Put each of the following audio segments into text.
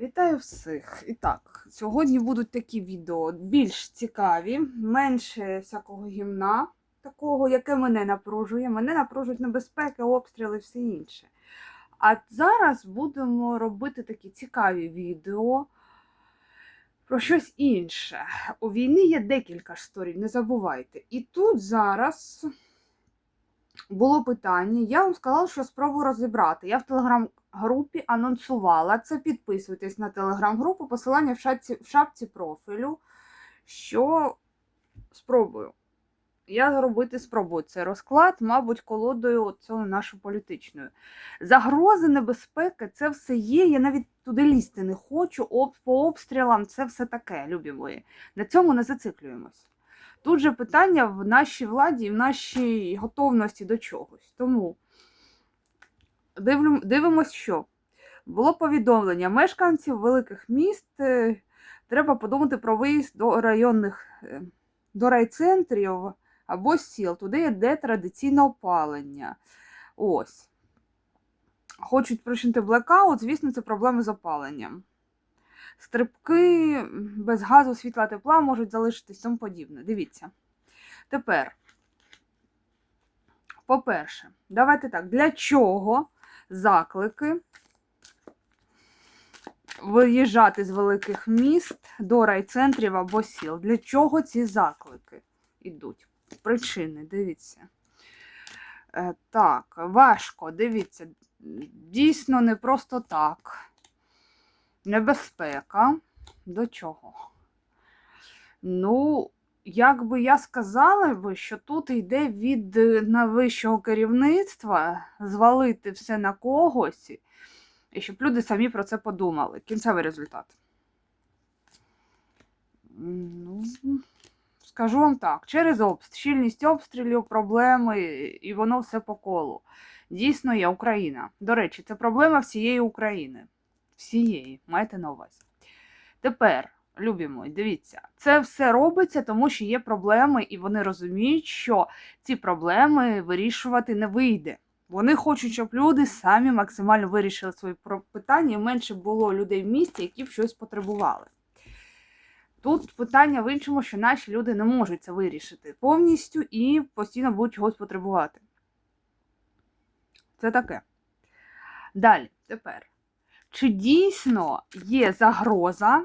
Вітаю всіх! І так, сьогодні будуть такі відео більш цікаві, менше всякого гімна, такого, яке мене напружує. Мене напружують небезпеки, обстріли все інше. А зараз будемо робити такі цікаві відео про щось інше. У війни є декілька ж сторін, не забувайте. І тут зараз було питання. Я вам сказала, що спробую розібрати. Я в телеграм-групі анонсувала це. Підписуйтесь на телеграм-групу, посилання в шапці, в шапці профілю. Що спробую. Я зробити спробую цей розклад, мабуть, колодою цього нашою політичною. Загрози, небезпеки, це все є. Я навіть туди лізти не хочу. Об, по обстрілам це все таке, любі мої. На цьому не зациклюємось. Тут же питання в нашій владі і в нашій готовності до чогось. Тому дивимось, що було повідомлення мешканців великих міст. е, Треба подумати про виїзд до районних е, до райцентрів або сіл, туди йде традиційне опалення. Ось. Хочуть причинити блекаут, звісно, це проблеми з опаленням. Стрибки без газу, світла, тепла можуть залишитись тому подібне. Дивіться. Тепер, по-перше, давайте так, для чого заклики виїжджати з великих міст до райцентрів або сіл? Для чого ці заклики йдуть? Причини, дивіться. Е, Так, важко, дивіться, дійсно не просто так. Небезпека. До чого? Ну, як би я сказала би, що тут йде від е, найвищого керівництва звалити все на когось, і щоб люди самі про це подумали. Кінцевий результат. Ну, скажу вам так: через обстріл, щільність обстрілів, проблеми, і воно все по колу. Дійсно є Україна. До речі, це проблема всієї України. Всієї, маєте на увазі. Тепер, любі мої, дивіться, це все робиться, тому що є проблеми, і вони розуміють, що ці проблеми вирішувати не вийде. Вони хочуть, щоб люди самі максимально вирішили свої питання, і менше було людей в місті, які б щось потребували. Тут питання в іншому, що наші люди не можуть це вирішити повністю і постійно будуть чогось потребувати. Це таке. Далі, тепер. Чи дійсно є загроза,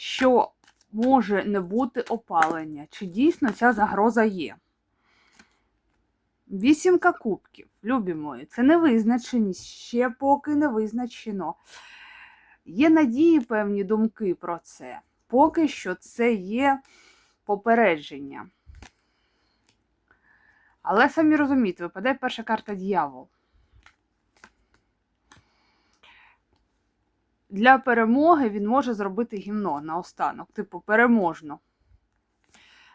що може не бути опалення? Чи дійсно ця загроза є? Вісімка кубків, любі мої, це не визначеність, ще поки не визначено. Є надії, певні думки про це. Поки що це є попередження. Але самі розумієте, випадає перша карта дьявол. Для перемоги він може зробити гімно наостанок, типу переможно.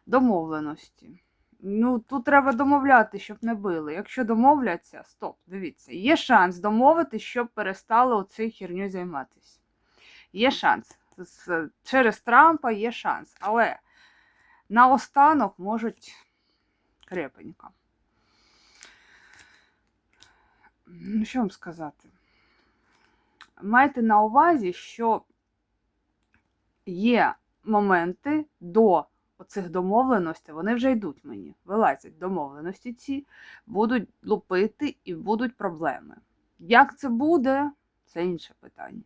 Домовленості. Ну, тут треба домовляти, щоб не били. Якщо домовляться, стоп, дивіться, є шанс домовити, щоб перестали оцею херню займатися. Є шанс. Через Трампа є шанс. Але наостанок можуть крепенько. Ну, що вам сказати? Майте на увазі, що є моменти до оцих домовленостей, вони вже йдуть мені, вилазять домовленості ці, будуть лупити і будуть проблеми. Як це буде, це інше питання.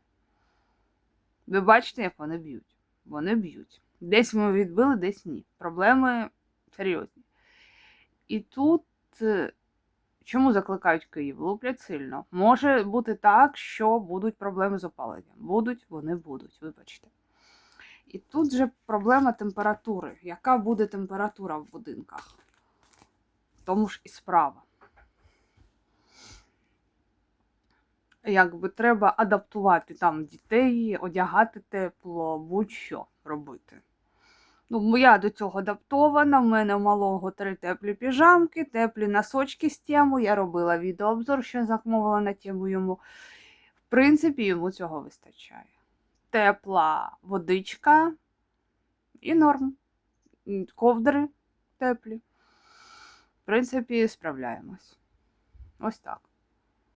Ви бачите, як вони б'ють. Вони б'ють. Десь ми відбили, десь ні. Проблеми серйозні. І тут. Чому закликають Київ? Луплять сильно. Може бути так, що будуть проблеми з опаленням. Будуть, вони будуть, вибачте. І тут же проблема температури. Яка буде температура в будинках? Тому ж і справа. Якби треба адаптувати там дітей, одягати тепло, будь-що робити. Ну, я до цього адаптована. У мене у малого три теплі піжамки, теплі носочки з тему. Я робила відеообзор, що замовила на тему йому. В принципі, йому цього вистачає. Тепла водичка і норм. Ковдри теплі. В принципі, справляємось. Ось так.